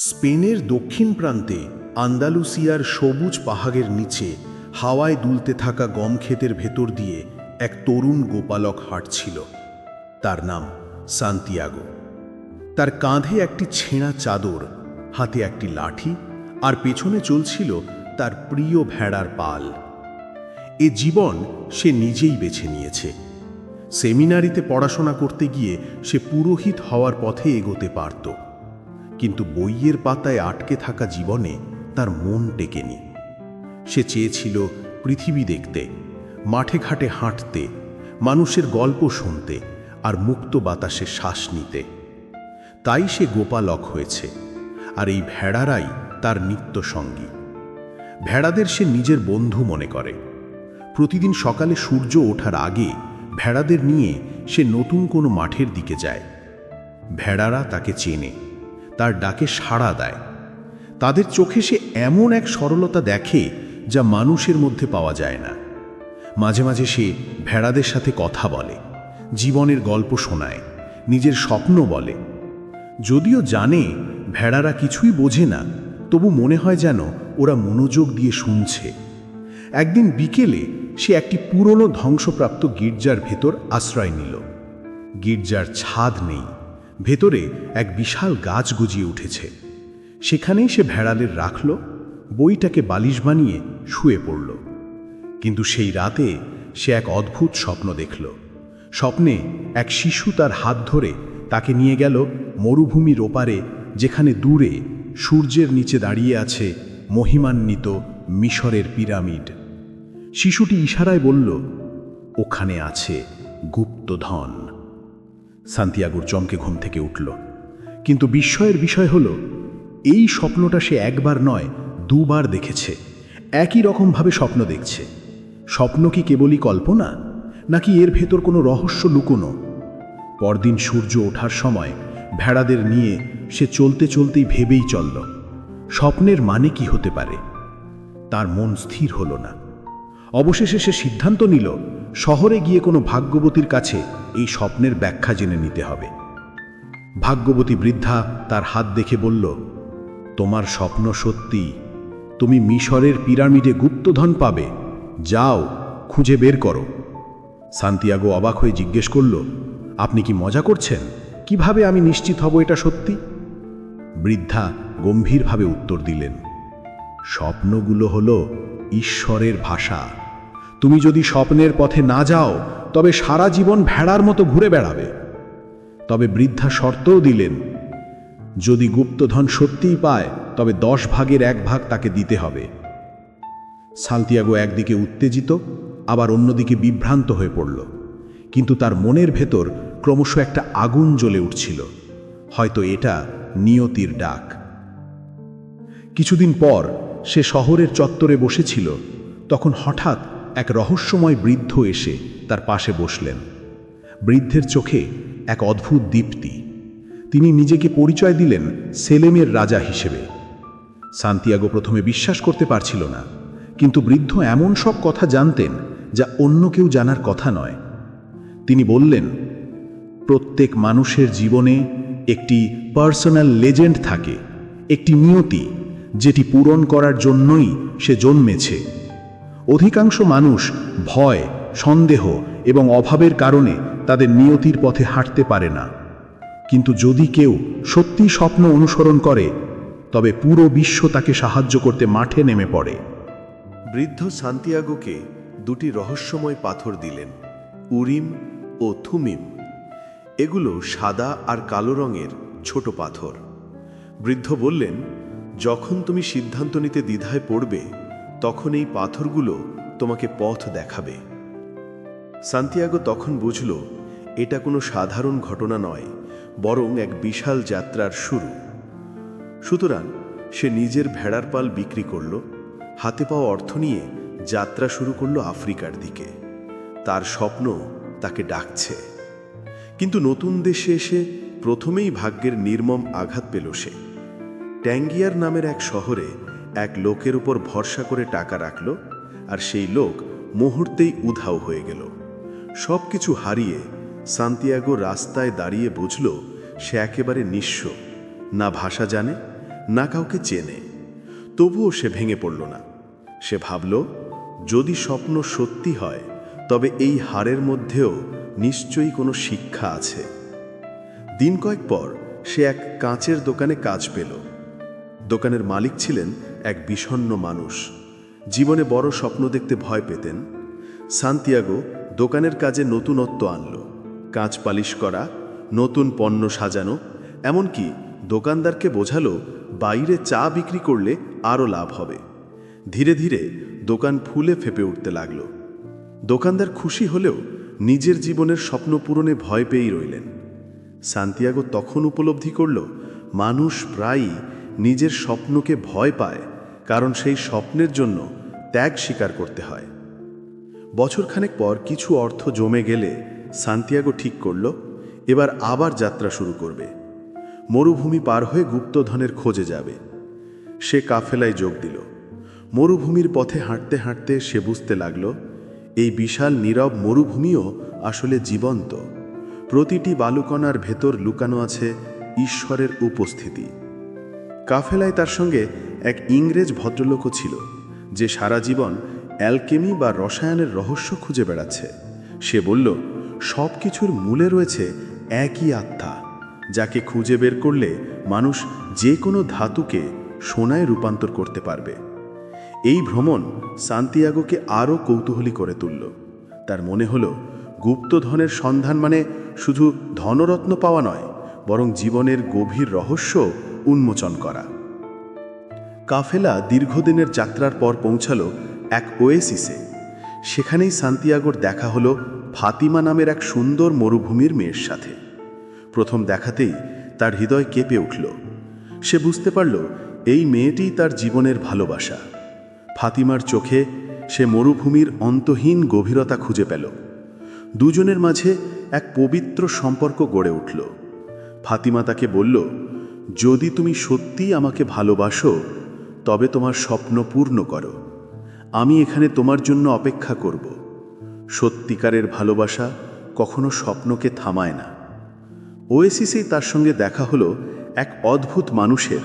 স্পেনের দক্ষিণ প্রান্তে আন্দালুসিয়ার সবুজ পাহাড়ের নিচে হাওয়ায় দুলতে থাকা গম ক্ষেতের ভেতর দিয়ে এক তরুণ গোপালক হাঁটছিল। তার নাম সান্তিয়াগো। তার কাঁধে একটি ছেঁড়া চাদর, হাতে একটি লাঠি আর পেছনে চলছিল তার প্রিয় ভেড়ার পাল। এ জীবন সে নিজেই বেছে নিয়েছে। সেমিনারিতে পড়াশোনা করতে গিয়ে সে পুরোহিত হওয়ার পথে এগোতে পারত। কিন্তু বইয়ের পাতায় আটকে থাকা জীবনে তার মন টেকেনি। সে চেয়েছিল পৃথিবী দেখতে, মাঠে ঘাটে হাঁটতে, মানুষের গল্প শুনতে আর মুক্ত বাতাসে শ্বাস নিতে। তাই সে গোপালক হয়েছে আর এই ভেড়ারাই তার নিত্য সঙ্গী ভেড়াদের সে নিজের বন্ধু মনে করে। প্রতিদিন সকালে সূর্য ওঠার আগে ভেড়াদের নিয়ে সে নতুন কোনো মাঠের দিকে যায়। ভেড়ারা তাকে চেনে। তার ডাকে সাড়া দেয়। তাদের চোখে সে এমন এক সরলতা দেখে যা মানুষের মধ্যে পাওয়া যায় না। মাঝে মাঝে সে ভেড়াদের সাথে কথা বলে, জীবনের গল্প শোনায়, নিজের স্বপ্ন বলে। যদিও জানে ভেড়ারা কিছুই বোঝে না, তবু মনে হয় যেন ওরা মনোযোগ দিয়ে শুনছে। একদিন বিকেলে সে একটি পুরনো ধ্বংসপ্রাপ্ত গির্জার ভেতর আশ্রয় নিল। গির্জার ছাদ নেই। ভেতরে এক বিশাল গাছ গজিয়ে উঠেছে। সেখানেই সে ভেড়ালের রাখল, বইটাকে বালিশ বানিয়ে শুয়ে পড়ল। কিন্তু সেই রাতে সে এক অদ্ভুত স্বপ্ন দেখল। স্বপ্নে এক শিশু তার হাত ধরে তাকে নিয়ে গেল মরুভূমির ওপারে, যেখানে দূরে সূর্যের নিচে দাঁড়িয়ে আছে মহিমান্বিত মিশরের পিরামিড। শিশুটি ইশারায় বলল, ওখানে আছে গুপ্তধন। সান্তিয়াগোর চমকে ঘুম থেকে উঠল। কিন্তু বিস্ময়ের বিষয় হল, এই স্বপ্নটা সে একবার নয়, দুবার দেখেছে। একই রকমভাবে স্বপ্ন দেখছে। স্বপ্ন কি কেবলই কল্পনা, নাকি এর ভেতর কোনো রহস্য লুকোনো? পরদিন সূর্য ওঠার সময় ভেড়াদের নিয়ে সে চলতে চলতেই ভেবেই চলল, স্বপ্নের মানে কি হতে পারে? তার মন স্থির হল না। অবশেষে সে সিদ্ধান্ত নিল, শহরে গিয়ে কোনো ভাগ্যবতীর কাছে এই স্বপ্নের ব্যাখ্যা জেনে নিতে হবে। ভাগ্যবতী বৃদ্ধা তার হাত দেখে বলল, তোমার স্বপ্ন সত্যি। তুমি মিশরের পিরামিডে গুপ্তধন পাবে। যাও, খুঁজে বের করো। সান্তিয়াগো অবাক হয়ে জিজ্ঞেস করল, আপনি কি মজা করছেন? কীভাবে আমি নিশ্চিত হব এটা সত্যি? বৃদ্ধা গম্ভীরভাবে উত্তর দিলেন স্বপ্নগুলো হলো ঈশ্বরের ভাষা। তুমি যদি স্বপ্নের পথে না যাও, তবে সারা জীবন ভেড়ার মতো ঘুরে বেড়াবে। তবে বৃদ্ধা শর্তও দিলেন, যদি গুপ্তধন সত্যিই পায়, তবে দশ ভাগের এক ভাগ তাকে দিতে হবে। সালতিয়াগো একদিকে উত্তেজিত, আবার অন্যদিকে বিভ্রান্ত হয়ে পড়ল। কিন্তু তার মনের ভেতর ক্রমশ একটা আগুন জ্বলে উঠছিল। হয়তো এটা নিয়তির ডাক। কিছুদিন পর সে শহরের চত্বরে বসেছিল, তখন হঠাৎ এক রহস্যময় বৃদ্ধ এসে তার পাশে বসলেন। বৃদ্ধের চোখে এক অদ্ভুত দীপ্তি। তিনি নিজেকে পরিচয় দিলেন সেলেমের রাজা হিসেবে। সান্তিয়াগো প্রথমে বিশ্বাস করতে পারছিল না, কিন্তু বৃদ্ধ এমন সব কথা জানতেন যা অন্য কেউ জানার কথা নয়। তিনি বললেন, প্রত্যেক মানুষের জীবনে একটি পার্সোনাল লেজেন্ড থাকে, একটি নিয়তি যেটি পূরণ করার জন্যই সে জন্মেছে। অধিকাংশ মানুষ ভয়, সন্দেহ এবং অভাবের কারণে তাদের নিয়তির পথে হাঁটতে পারে না। কিন্তু যদি কেউ সত্যি স্বপ্ন অনুসরণ করে, তবে পুরো বিশ্ব তাকে সাহায্য করতে মাঠে নেমে পড়ে। বৃদ্ধ সান্তিয়াগোকে দুটি রহস্যময় পাথর দিলেন, উরিম ও থুমিম। এগুলো সাদা আর কালো রঙের ছোট পাথর। বৃদ্ধ বললেন যখন তুমি সিদ্ধান্ত নিতে দ্বিধায় পড়বে, তখন এই পাথরগুলো তোমাকে পথ দেখাবে। সান্তিয়াগো তখন বুঝল, এটা কোনো সাধারণ ঘটনা নয়, বরং এক বিশাল যাত্রার শুরু। সুতরাং সে নিজের ভেড়ার পাল বিক্রি করল, হাতে পাওয়া অর্থ নিয়ে যাত্রা শুরু করল আফ্রিকার দিকে। তার স্বপ্ন তাকে ডাকছে। কিন্তু নতুন দেশে এসে প্রথমেই ভাগ্যের নির্মম আঘাত পেল সে। ট্যাঙ্গিয়ার নামের এক শহরে এক লোকের উপর ভরসা করে টাকা রাখল আর সেই লোক মুহূর্তেই উধাও হয়ে গেল। সব কিছু হারিয়ে সান্তিয়াগো রাস্তায় দাঁড়িয়ে বুঝল সে একেবারে নিঃস্ব, না ভাষা জানে, না কাউকে চেনে। তবুও সে ভেঙে পড়ল না। সে ভাবল, যদি স্বপ্ন সত্যি হয়, তবে এই হারের মধ্যেও নিশ্চয়ই কোনো শিক্ষা আছে। দিন কয়েক পর সে এক কাঁচের দোকানে কাজ পেল। দোকানের মালিক ছিলেন এক বিষণ্ণ মানুষ। জীবনে বড় স্বপ্ন দেখতে ভয় পেতেন। সান্তিয়াগো দোকানের কাজে নতুনত্ব আনল। কাঁচ পালিশ করা, নতুন পণ্য সাজানো, এমনকি দোকানদারকে বোঝালো, বাইরে চা বিক্রি করলে আরও লাভ হবে। ধীরে ধীরে দোকান ফুলে ফেপে উঠতে লাগল। দোকানদার খুশি হলেও নিজের জীবনের স্বপ্ন পূরণে ভয় পেয়েই রইলেন। সান্তিয়াগো তখন উপলব্ধি করল, মানুষ প্রায়ই নিজের স্বপ্নকে ভয় পায়, কারণ সেই স্বপ্নের জন্য ত্যাগ স্বীকার করতে হয়। বছরখানেক পর কিছু অর্থ জমে গেলে সান্তিয়াগো ঠিক করল, এবার আবার যাত্রা শুরু করবে। মরুভূমি পার হয়ে গুপ্তধনের খোঁজে যাবে। সে কাফেলায় যোগ দিল। মরুভূমির পথে হাঁটতে হাঁটতে সে বুঝতে লাগল, এই বিশাল নীরব মরুভূমিও আসলে জীবন্ত। প্রতিটি বালুকণার ভেতর লুকানো আছে ঈশ্বরের উপস্থিতি। কাফেলায় তার সঙ্গে এক ইংরেজ ভদ্রলোকও ছিল, যে সারা জীবন অ্যালকেমি বা রসায়নের রহস্য খুঁজে বেড়াচ্ছে। সে বলল সব কিছুর মূলে রয়েছে একই আত্মা, যাকে খুঁজে বের করলে মানুষ যে কোনো ধাতুকে সোনায় রূপান্তর করতে পারবে। এই ভ্রমণ সান্তিয়াগোকে আরও কৌতূহলী করে তুলল। তার মনে হলো গুপ্তধনের সন্ধান মানে শুধু ধনরত্ন পাওয়া নয়, বরং জীবনের গভীর রহস্য উন্মোচন করা। কাফেলা দীর্ঘদিনের যাত্রার পর পৌঁছালো এক ওয়েসিসে। সেখানেই সান্তিয়াগোর দেখা হলো ফাতিমা নামের এক সুন্দর মরুভূমির মেয়ের সাথে। প্রথম দেখাতেই তার হৃদয় কেঁপে উঠল। সে বুঝতে পারল, এই মেয়েটিই তার জীবনের ভালোবাসা। ফাতিমার চোখে সে মরুভূমির অন্তহীন গভীরতা খুঁজে পেল। দুজনের মাঝে এক পবিত্র সম্পর্ক গড়ে উঠল। ফাতিমা তাকে বলল যদি তুমি সত্যিই আমাকে ভালোবাসো, তবে তোমার স্বপ্ন পূর্ণ করো। আমি এখানে তোমার জন্য অপেক্ষা করব। সত্যিকারের ভালোবাসা কখনো স্বপ্নকে থামায় না। ওয়েসিসেই তার সঙ্গে দেখা হলো এক অদ্ভুত মানুষের।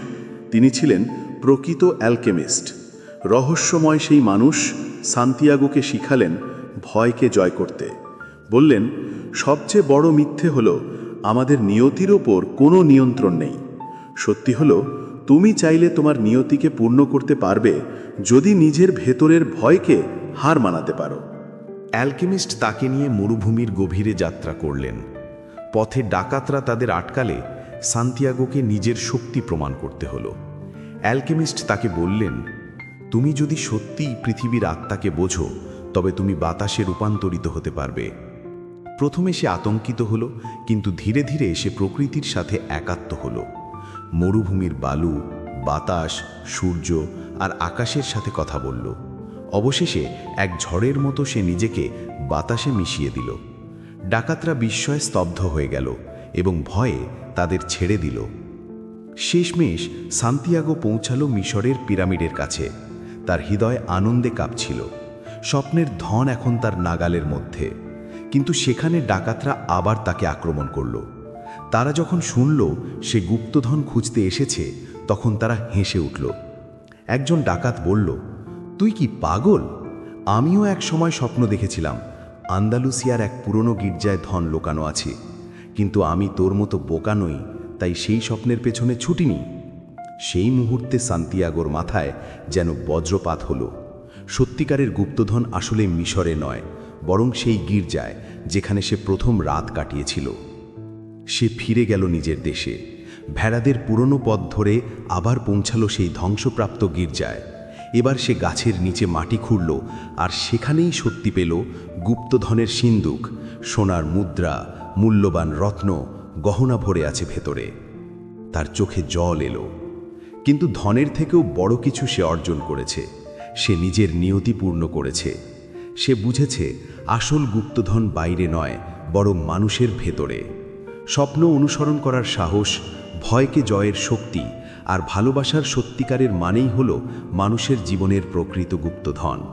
তিনি ছিলেন প্রকৃত অ্যালকেমিস্ট। রহস্যময় সেই মানুষ সান্তিয়াগোকে শিখালেন ভয়কে জয় করতে। বললেন, সবচেয়ে বড় মিথ্যে হলো আমাদের নিয়তির ওপর কোনো নিয়ন্ত্রণ নেই। সত্যি হলো, তুমি চাইলে তোমার নিয়তিকে পূর্ণ করতে পারবে যদি নিজের ভেতরের ভয়কে হার মানাতে পারো। অ্যালকেমিস্ট তাকে নিয়ে মরুভূমির গভীরে যাত্রা করলেন। পথে ডাকাতরা তাদের আটকালে সান্তিয়াগোকে নিজের শক্তি প্রমাণ করতে হলো। অ্যালকেমিস্ট তাকে বললেন, তুমি যদি সত্যিই পৃথিবীর আত্মাকে বোঝো, তবে তুমি বাতাসে রূপান্তরিত হতে পারবে। প্রথমে সে আতঙ্কিত হলো, কিন্তু ধীরে ধীরে সে প্রকৃতির সাথে একাত্ম হলো। মরুভূমির বালু, বাতাস, সূর্য আর আকাশের সাথে কথা বলল। অবশেষে এক ঝড়ের মতো সে নিজেকে বাতাসে মিশিয়ে দিল। ডাকাতরা বিস্ময়ে স্তব্ধ হয়ে গেল এবং ভয়ে তাদের ছেড়ে দিল। শেষমেশ সান্তিয়াগো পৌঁছালো মিশরের পিরামিডের কাছে। তার হৃদয় আনন্দে কাঁপছিল। স্বপ্নের ধন এখন তার নাগালের মধ্যে। কিন্তু সেখানে ডাকাতরা আবার তাকে আক্রমণ করল। তারা যখন শুনল, সে গুপ্তধন খুঁজতে এসেছে, তখন তারা হেসে উঠল। একজন ডাকাত বলল, তুই কি পাগল? আমিও এক সময় স্বপ্ন দেখেছিলাম, আন্দালুসিয়ার এক পুরনো গির্জায় ধন লোকানো আছে। কিন্তু আমি তোর মতো বোকা নই, তাই সেই স্বপ্নের পেছনে ছুটিনি সেই মুহূর্তে সান্তিয়াগোর মাথায় যেন বজ্রপাত হল। সত্যিকারের গুপ্তধন আসলে মিশরে নয়, বরং সেই গির্জায়, যেখানে সে প্রথম রাত কাটিয়েছিল। সে ফিরে গেল নিজের দেশে। ভেড়াদের পুরনো পথ ধরে আবার পৌঁছালো সেই ধ্বংসপ্রাপ্ত গির্জায়। এবার সে গাছের নিচে মাটি খুঁড়ল আর সেখানেই সত্যি পেল গুপ্তধনের সিন্দুক, সোনার মুদ্রা, মূল্যবান রত্ন, গহনা ভরে আছে ভেতরে। তার চোখে জল এলো। কিন্তু ধনের থেকেও বড় কিছু সে অর্জন করেছে। সে নিজের নিয়তি পূর্ণ করেছে। সে বুঝেছে আসল গুপ্তধন বাইরে নয়, বরং মানুষের ভেতরে। স্বপ্ন অনুসরণ করার সাহস, ভয়কে জয়ের শক্তি আর ভালোবাসার সত্যিকারের মানেই হল মানুষের জীবনের প্রকৃত গুপ্তধন।